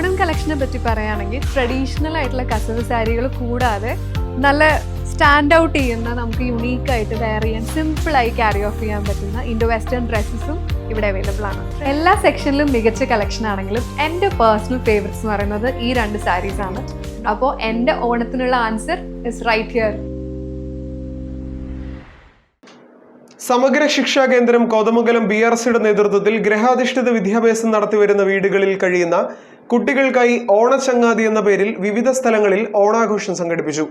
ഓണം കളക്ഷനെ പറ്റി പറയുകയാണെങ്കിൽ ട്രഡീഷണൽ ആയിട്ടുള്ള കസവ് സാരികൾ കൂടാതെ നല്ല സ്റ്റാൻഡ് ഔട്ട് ചെയ്യുന്ന നമുക്ക് യുണീക്ക് ആയിട്ട് വെയർ ചെയ്യാൻ സിമ്പിളായി ക്യാരി ഓഫ് ചെയ്യാൻ പറ്റുന്ന ഇൻഡോ വെസ്റ്റേൺ ഡ്രസ്സസും ഇവിടെ അവൈലബിൾ ആണ്. എല്ലാ സെക്ഷനിലും മികച്ച കളക്ഷൻ ആണെങ്കിലും എന്റെ പേഴ്സണൽ ഫേവറേറ്റ്സ് എന്ന് പറയുന്നത് ഈ രണ്ട് സാരീസ് ആണ്. അപ്പോൾ എന്റെ ഓണത്തിനുള്ള answer is right here Samagra Shiksha Kendram Kothamangalam B R സിയുടെ നേതൃത്വത്തിൽ ഗ്രഹാധിഷ്ഠിത വിദ്യാഭ്യാസം നടത്തിവരുന്ന വീടുകളിൽ കഴിയുന്ന കുട്ടികൾക്കായി ഓണച്ചങ്ങാതി എന്ന പേരിൽ വിവിധ സ്ഥലങ്ങളിൽ ഓണാഘോഷം സംഘടിപ്പിച്ചു.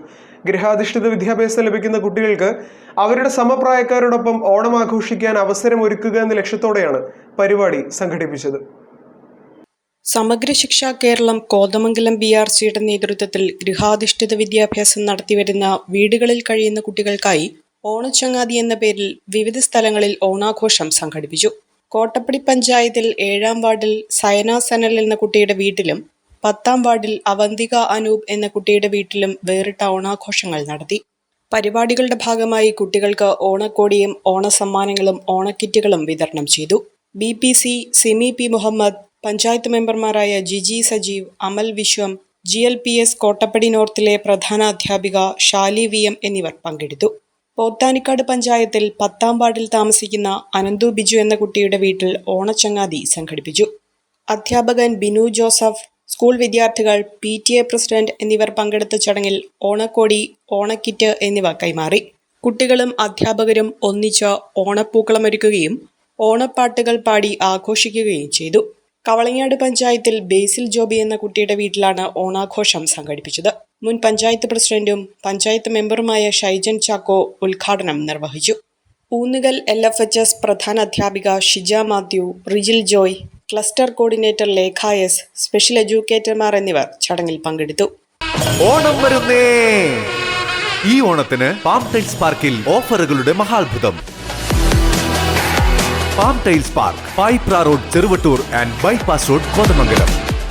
ഗൃഹാധിഷ്ഠിത വിദ്യാഭ്യാസം ലഭിക്കുന്ന കുട്ടികൾക്ക് അവരുടെ സമപ്രായക്കാരോടൊപ്പം ഓണം ആഘോഷിക്കാൻ അവസരം ഒരുക്കുക എന്ന ലക്ഷ്യത്തോടെയാണ് പരിപാടി സംഘടിപ്പിച്ചത്. സമഗ്ര ശിക്ഷ കേരളം കോതമംഗലം ബി ആർ സിയുടെ നേതൃത്വത്തിൽ ഗൃഹാധിഷ്ഠിത വിദ്യാഭ്യാസം നടത്തിവരുന്ന വീടുകളിൽ കഴിയുന്ന കുട്ടികൾക്കായി ഓണച്ചങ്ങാതി എന്ന പേരിൽ വിവിധ സ്ഥലങ്ങളിൽ ഓണാഘോഷം സംഘടിപ്പിച്ചു. കോട്ടപ്പടി പഞ്ചായത്തിൽ ഏഴാം വാർഡിൽ സയന സനൽ എന്ന കുട്ടിയുടെ വീട്ടിലും പത്താം വാർഡിൽ അവന്തിക അനൂപ് എന്ന കുട്ടിയുടെ വീട്ടിലും വേറിട്ട ഓണാഘോഷങ്ങൾ നടത്തി. പരിപാടികളുടെ ഭാഗമായി കുട്ടികൾക്ക് ഓണക്കോടിയും ഓണസമ്മാനങ്ങളും ഓണക്കിറ്റുകളും വിതരണം ചെയ്തു. B P C Simi P Muhammad panchayat മെമ്പർമാരായ Jiji Sajeev Amal Viswam G L P S Kottappady നോർത്തിലെ പ്രധാന അധ്യാപിക ഷാലി വി എം എന്നിവർ പങ്കെടുത്തു. പോത്താനിക്കാട് പഞ്ചായത്തിൽ പത്താം വാർഡിൽ താമസിക്കുന്ന അനന്തു ബിജു എന്ന കുട്ടിയുടെ വീട്ടിൽ ഓണച്ചങ്ങാതി സംഘടിപ്പിച്ചു. അധ്യാപകൻ ബിനു ജോസഫ് സ്കൂൾ വിദ്യാർത്ഥികൾ പി ടി എ പ്രസിഡന്റ് എന്നിവർ പങ്കെടുത്ത ചടങ്ങിൽ ഓണക്കോടി ഓണക്കിറ്റ് എന്നിവ കൈമാറി. കുട്ടികളും അധ്യാപകരും ഒന്നിച്ച് ഓണപ്പൂക്കളമൊരുക്കുകയും ഓണപ്പാട്ടുകൾ പാടി ആഘോഷിക്കുകയും ചെയ്തു. കവളങ്ങാട് പഞ്ചായത്തിൽ ബേസിൽ ജോബി എന്ന കുട്ടിയുടെ വീട്ടിലാണ് ഓണാഘോഷം സംഘടിപ്പിച്ചത്. മുൻ പഞ്ചായത്ത് പ്രസിഡന്റും പഞ്ചായത്ത് മെമ്പറുമായ ഷൈജൻ ചാക്കോ ഉദ്ഘാടനം നിർവഹിച്ചു. Oonnukal L F H S പ്രധാന അധ്യാപിക Shija Mathew Rijil Joy cluster coordinator Lekha S special എഡ്യൂക്കേറ്റർമാർ എന്നിവർ ചടങ്ങിൽ പങ്കെടുത്തു. ഓണം ഈ ഓണത്തിന് പാം ടൈൽസ് പാർക്കിൽ ഓഫറുകളുടെ മഹാത്ഭുതം. Palm tiles park Paipra road Cheruvattoor and bypass road Kothamangalam.